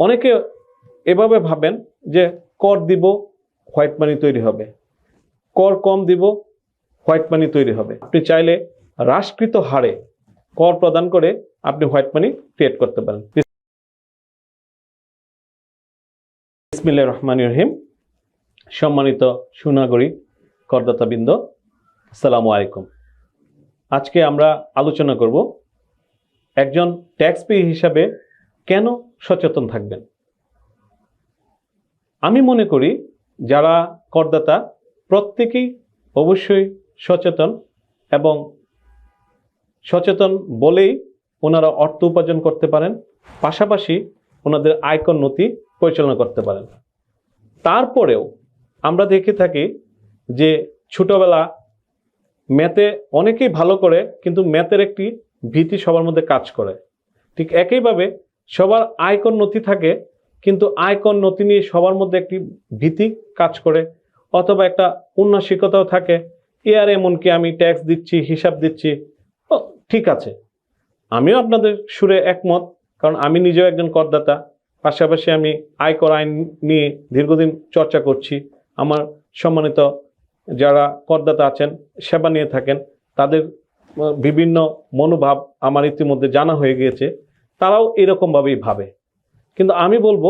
অনেকে এভাবে ভাবেন যে কর দিব, হোয়াইট মানি তৈরি হবে। কর কম দিব, হোয়াইট মানি তৈরি হবে। আপনি চাইলে হ্রাসকৃত হারে কর প্রদান করে আপনি হোয়াইট মানি ক্রিয়েট করতে পারেন। বিসমিল্লাহ রহমান রহিম। সম্মানিত সুনাগরিক করদাতাবৃন্দ, আসসালামু আলাইকুম। আজকে আমরা আলোচনা করব একজন ট্যাক্স পে হিসাবে কেন সচেতন থাকবেন? আমি মনে করি যারা করদাতা, প্রত্যেকেই অবশ্যই সচেতন এবং সচেতন বলেই ওনারা অর্থ উপার্জন করতে পারেন, পাশাপাশি ওনাদের আয়কর নথি পরিচালনা করতে পারেন। তারপরেও আমরা দেখে থাকি যে ছোটবেলা ম্যাথে অনেকেই ভালো করে, কিন্তু ম্যাথের একটি ভীতি সবার মধ্যে কাজ করে। ঠিক একইভাবে সবার আয়কর নথি থাকে, কিন্তু আয়কর নথি নিয়ে সবার মধ্যে একটি ভীতি কাজ করে, অথবা একটা উন্নাসিকতাও থাকে। এ আর এমনকি আমি ট্যাক্স দিচ্ছি, হিসাব দিচ্ছি, ও, ঠিক আছে। আমিও আপনাদের সুরে একমত, কারণ আমি নিজেও একজন করদাতা। পাশাপাশি আমি আয়কর আইন নিয়ে দীর্ঘদিন চর্চা করছি। আমার সম্মানিত যারা করদাতা আছেন, সেবা নিয়ে থাকেন, তাদের বিভিন্ন মনোভাব আমার ইতিমধ্যে জানা হয়ে গিয়েছে। তারাও এরকমভাবেই ভাবে। কিন্তু আমি বলব,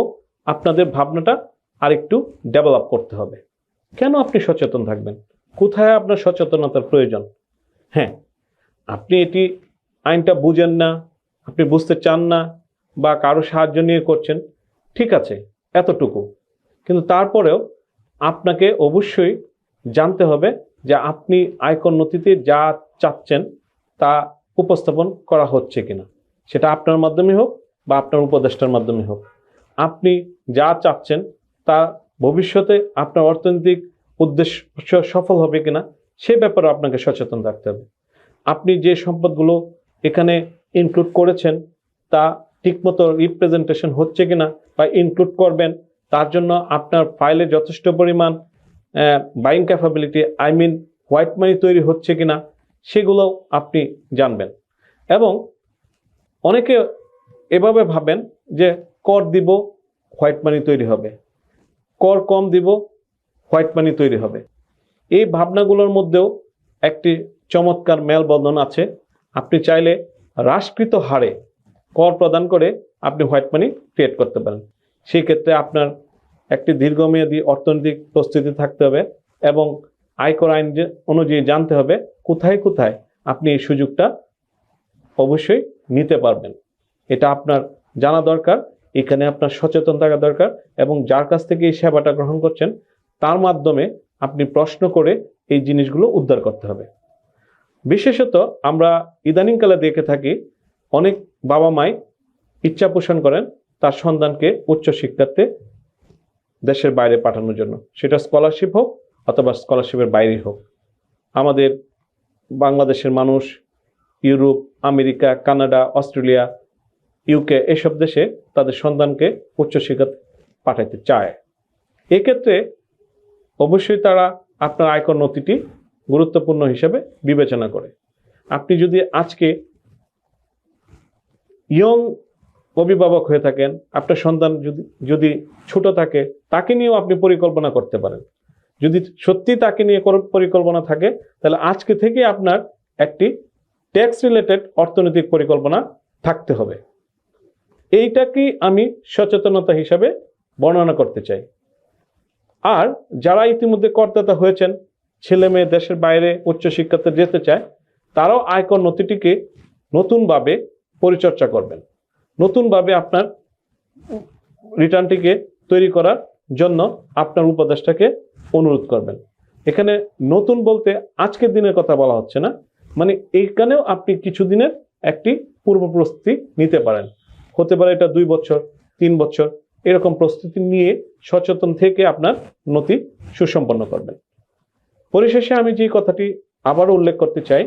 আপনাদের ভাবনাটা আরেকটু ডেভেলপ করতে হবে। কেন আপনি সচেতন থাকবেন? কোথায় আপনার সচেতনতার প্রয়োজন? হ্যাঁ আপনি এটি আইনটা বুঝেন না, আপনি বুঝতে চান না বা কারও সাহায্য নিয়ে করছেন, ঠিক আছে, এতটুকু। কিন্তু তারপরেও আপনাকে অবশ্যই জানতে হবে যে আপনি আয়কর নথিতে যা চাচ্ছেন তা উপস্থাপন করা হচ্ছে কিনা। সেটা আপনার মাধ্যমে হোক বা আপনার উপদেষ্টার মাধ্যমে হোক। আপনি যা চাচ্ছেন তা ভবিষ্যতে আপনার অর্থনৈতিক উদ্দেশ্য সফল হবে কিনা সে ব্যাপারে আপনাকে সচেতন থাকতে হবে। আপনি যে সম্পদগুলো এখানে ইনক্লুড করেছেন তা ঠিকমতো রিপ্রেজেন্টেশন হচ্ছে কিনা বা ইনক্লুড করবেন, তার জন্য আপনার ফাইলে যথেষ্ট পরিমাণ buying capability I mean white money তৈরি হচ্ছে কিনা সেগুলো আপনি জানবেন। এবং অনেকে এভাবে ভাবেন যে কর দিব, হোয়াইট মানি তৈরি হবে। কর কম দিব, হোয়াইট মানি তৈরি হবে। এই ভাবনাগুলোর মধ্যেও একটি চমৎকার মেলবন্ধন আছে। আপনি চাইলে হ্রাসকৃত হারে কর প্রদান করে আপনি হোয়াইট মানি ক্রিয়েট করতে পারেন। সেই ক্ষেত্রে আপনার একটি দীর্ঘমেয়াদী অর্থনৈতিক প্রস্তুতি থাকতে হবে এবং আয়কর আইন অনুযায়ী জানতে হবে কোথায় কোথায় আপনি এই সুযোগটা অবশ্যই নিতে পারবেন। এটা আপনার জানা দরকার, এখানে আপনার সচেতন থাকা দরকার এবং যার কাছ থেকে এই সেবাটা গ্রহণ করছেন, তার মাধ্যমে আপনি প্রশ্ন করে এই জিনিসগুলো উদ্ধার করতে হবে। বিশেষত আমরা ইদানিংকালে দেখে থাকি, অনেক বাবা মাই ইচ্ছা পোষণ করেন তার সন্তানকে উচ্চ শিক্ষার্থে দেশের বাইরে পাঠানোর জন্য। সেটা স্কলারশিপ হোক অথবা স্কলারশিপের বাইরেই হোক। আমাদের বাংলাদেশের মানুষ Europe, America, Canada, Australia UK এসব দেশে তাদের সন্তানকে উচ্চশিক্ষা পাঠাতে চায়। এক্ষেত্রে অবশ্যই তারা আপনার আয়কর নথিটি গুরুত্বপূর্ণ হিসেবে বিবেচনা করে। আপনি যদি আজকে ইয়ং অভিভাবক হয়ে থাকেন, আপনার সন্তান যদি যদি ছোট থাকে, তাকে নিয়েও আপনি পরিকল্পনা করতে পারেন। যদি সত্যি তাকে নিয়ে পরিকল্পনা থাকে, তাহলে আজকে থেকে আপনার একটি ট্যাক্স রিলেটেড অর্থনৈতিক পরিকল্পনা থাকতে হবে। এইটাকেই আমি সচেতনতা হিসাবে বর্ণনা করতে চাই? আর যারা ইতিমধ্যে করদাতা হয়েছেন, ছেলে মেয়ে দেশের বাইরে উচ্চশিক্ষাতে যেতে চায়, তারাও আয়কর নথিটিকে নতুনভাবে পরিচর্যা করবেন। নতুনভাবে আপনার রিটার্নটিকে তৈরি করার জন্য আপনার উপদেশটাকে অনুরোধ করবেন। এখানে নতুন বলতে আজকের দিনের কথা বলা হচ্ছে না। মানে এইখানেও আপনি কিছুদিনের একটি পূর্ব প্রস্তুতি নিতে পারেন। হতে পারে এটা দুই বছর, তিন বছর, এরকম প্রস্তুতি নিয়ে সচেতন থেকে আপনার নথি সুসম্পন্ন করবেন। পরিশেষে আমি যে কথাটি আবারও উল্লেখ করতে চাই,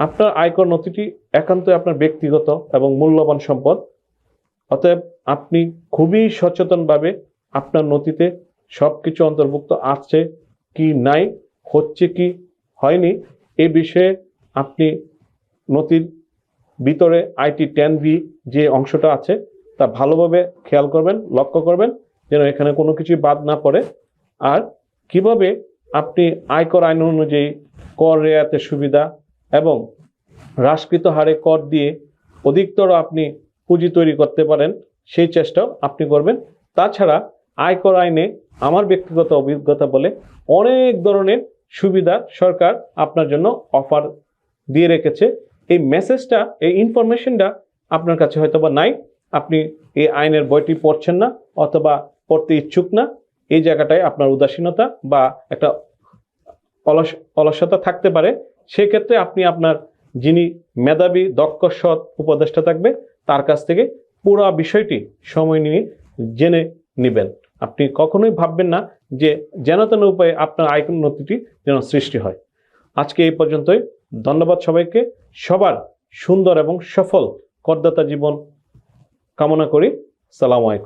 আপনার আয়কর নথিটি একান্তই আপনার ব্যক্তিগত এবং মূল্যবান সম্পদ, অতএব আপনি খুবই সচেতনভাবে আপনার নথিতে সব কিছু অন্তর্ভুক্ত আছে কি নাই, হচ্ছে কি হয়নি, এ বিষয়ে আপনি নথির ভিতরে আইটি টেন ভি যে অংশটা আছে, তা ভালোভাবে খেয়াল করবেন, লক্ষ্য করবেন, যেন এখানে কোনো কিছু বাদ না পড়ে। আর কীভাবে আপনি আয়কর আইন অনুযায়ী কর রেয়াতের সুবিধা এবং হ্রাসকৃত হারে কর দিয়ে অধিকতর আপনি পুঁজি তৈরি করতে পারেন, সেই চেষ্টাও আপনি করবেন। তাছাড়া আয়কর আইনে আমার ব্যক্তিগত অভিজ্ঞতা বলে অনেক ধরনের সুবিধা সরকার আপনার জন্য অফার দিয়ে রেখেছে। এই মেসেজটা এই ইনফরমেশনটা আপনার কাছে হয়তো বা নাই। আপনি এই আইনের বইটি পড়ছেন না অথবা পড়তে ইচ্ছুক না। এই জায়গাটায় আপনার উদাসীনতা বা একটা অলস, অলসতা থাকতে পারে। সেক্ষেত্রে আপনি আপনার যিনি মেধাবী, দক্ষ, সৎ উপদেষ্টা থাকবে, তার কাছ থেকে পুরো বিষয়টি সময় নিয়ে জেনে নেবেন। আপনি কখনোই ভাববেন না যে যেন তেন উপায়ে আপনার আয় উন্নতিটি যেন সৃষ্টি হয়। আজকে এই পর্যন্তই। ধন্যবাদ সবাইকে। সবার সুন্দর এবং সফল করদাতা জীবন কামনা করি। সালাম আলাইকুম।